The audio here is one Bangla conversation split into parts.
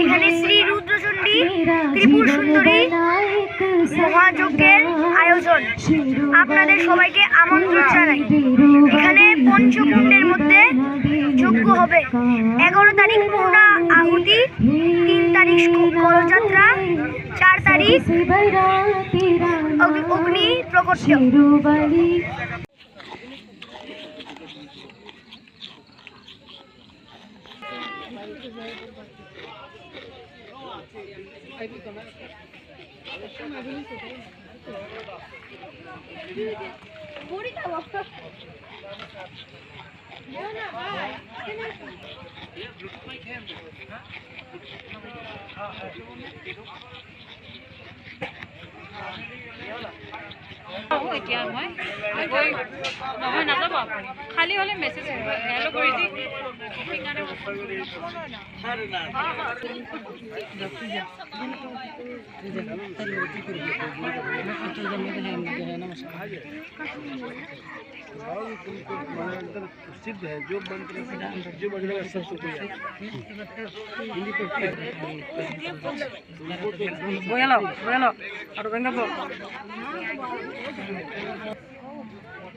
এখানে শ্রী রুদ্রচণ্ডী ত্রিপুর সুন্দরী মহাযজ্ঞের আয়োজন। আপনাদের সবাইকে আমন্ত্রণ জানাই। এখানে পঞ্চকুণ্ডের মধ্যে যজ্ঞ হবে। এগারো তারিখ পূর্ণা আহুতি, তিন তারিখ করযাত্রা চার তারিখ অগ্নি- অগ্নি এতিয়া মই। নহয় নাযাব আপুনি। খালী হ'লে মেছেজ হেল্ল' কৰি দি। সেইকাৰণে प्रसिद्ध है जो मंत्र जो बजरंग सबसे प्रिय बोलो बोलो और गंगा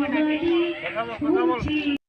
이거를 둥.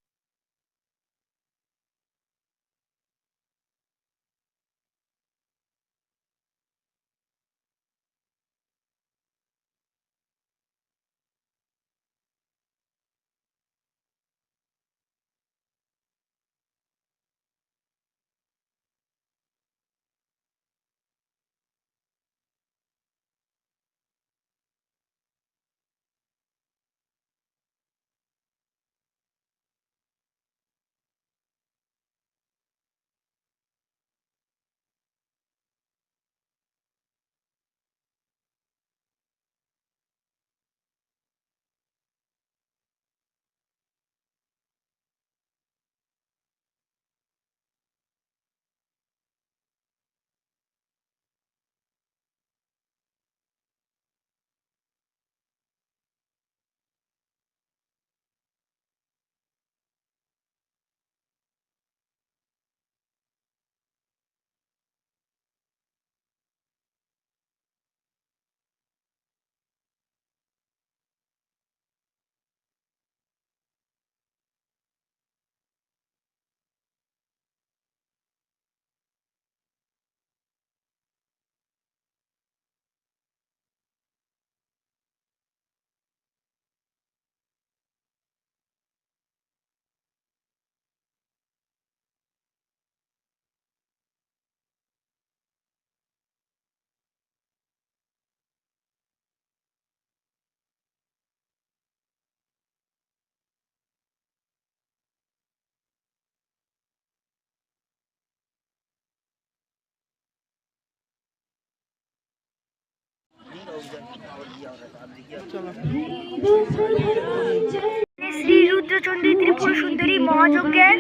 শ্রী রুদ্রচন্দ্রী ত্রিপুর সুন্দরী মহাযজ্ঞের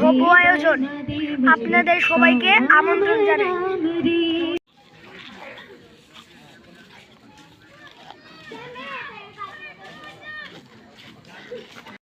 ভব্য আয়োজন। আপনাদের সবাইকে আমন্ত্রণ জানাই।